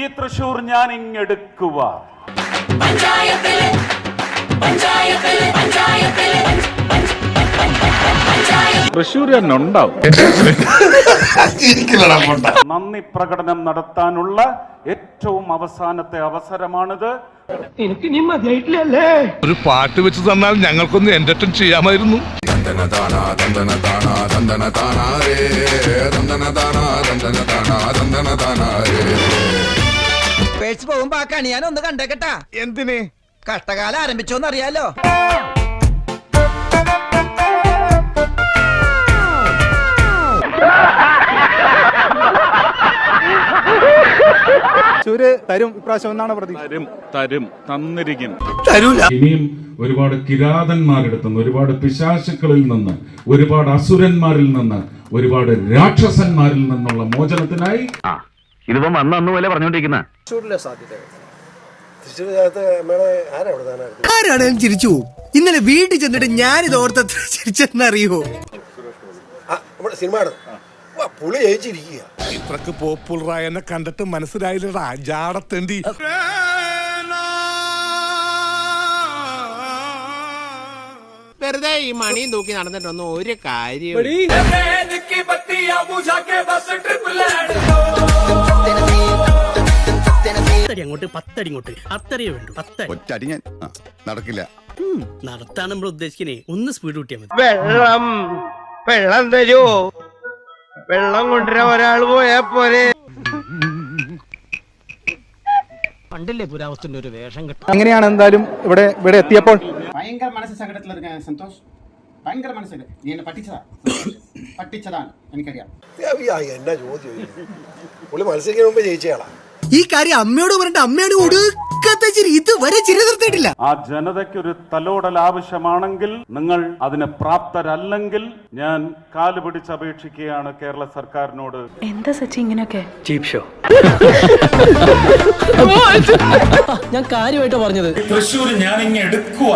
ഈ തൃശൂർ ഞാൻ ഇങ്ങെടുക്കുക തൃശ്ശൂരുണ്ടാവും നന്ദി പ്രകടനം നടത്താനുള്ള ഏറ്റവും അവസാനത്തെ അവസരമാണിത്. എനിക്ക് ഒരു പാട്ട് വെച്ച് തന്നാൽ ഞങ്ങൾക്കൊന്ന് എന്റർടൈൻ ചെയ്യാമായിരുന്നു. പേഴ്സ് പോകുമ്പോ ആ കണിയാൻ ഒന്ന് കണ്ടേക്കട്ടാ. എന്തിന്? കഷ്ടകാലം ആരംഭിച്ചോന്ന് അറിയാലോ. തൃശ്ശൂര് തരും ഇപ്രാവശ്യം എന്നാണ് പ്രതീക്ഷ? തരും തരും തന്നിരിക്കും. ഇനിയും ഒരുപാട് കിരാതന്മാരുടെ നിന്ന് ഒരുപാട് പിശാശുക്കളിൽ നിന്ന് ഒരുപാട് അസുരന്മാരിൽ നിന്ന് ഒരുപാട് രാക്ഷസന്മാരിൽ നിന്നുള്ള മോചനത്തിനായി ഇതിപ്പം വന്ന അന്ന് പോലെ ആരാണേലും ചിരിച്ചു പോകും ഇന്നലെ വീട്ടിൽ ചെന്നിട്ട് ഞാൻ ഇത് ഓർത്തത്ര ചിരിച്ചെന്നറിയോ? പുളി ജയിച്ചിരിക്കുക. ഇത്രക്ക് പോപ്പുലറായ എന്നെ കണ്ടിട്ട് മനസ്സിലായില്ലടാ. ജാടത്തേണ്ടി വെറുതെ ഈ മണിയും തൂക്കി നടന്നിട്ടൊന്നും ഒരു കാര്യം അങ്ങോട്ട് പത്തടി ഇങ്ങോട്ട്. അത്രയേ വേണ്ടു പത്തടി. ഒറ്റടി ഞാൻ നടക്കില്ല. നടത്താണ് നമ്മൾ ഉദ്ദേശിക്കുന്നത് ഒന്ന് സ്പീഡ് കൂട്ടിയാൽ മതി. വെള്ളം വെള്ളം തരൂ. വെള്ളം കൊണ്ടുവരാൻ ഒരാൾ പോയാ പോരെ. പണ്ടല്ലേ പുരാവസ്തുന്റെ ഒരു വേഷം കെട്ട? അങ്ങനെയാണ് എന്തായാലും ഇവിടെ ഇവിടെ എത്തിയപ്പോൾ? ഭയങ്കര മനസ്സ് സങ്കടത്തിൽ ഇരിക്കാൻ സന്തോഷ്. ഭയങ്കര മനസ്സിൽ നീ എന്നെ പറ്റിച്ചതാ. പറ്റിച്ചതാണ്. എനിക്കറിയാം. എന്നാ ചോദ്യം? പുള്ളി മത്സരിക്കുന്ന മുമ്പ് ജയിച്ചയാളാ. ഈ കാര്യം അമ്മയോട് പറഞ്ഞിട്ട് അമ്മയോട് ഒടുക്കത്തെ ചിരി ഇതുവരെ ചിരി നിർത്തിയിട്ടില്ല. ആ ജനതയ്ക്ക് ഒരു തലോടൽ ആവശ്യമാണെങ്കിൽ നിങ്ങൾ അതിന് പ്രാപ്തരല്ലെങ്കിൽ ഞാൻ കാൽ പിടിച്ചപേക്ഷിക്കുകയാണ് കേരള സർക്കാരിനോട്. എന്താ സച്ചി ഇങ്ങനെയൊക്കെ? Cheap show. ഞാൻ കാര്യമായിട്ട് പറഞ്ഞത്. തൃശ്ശൂർ ഞാൻ ഇങ്ങെടുക്കുക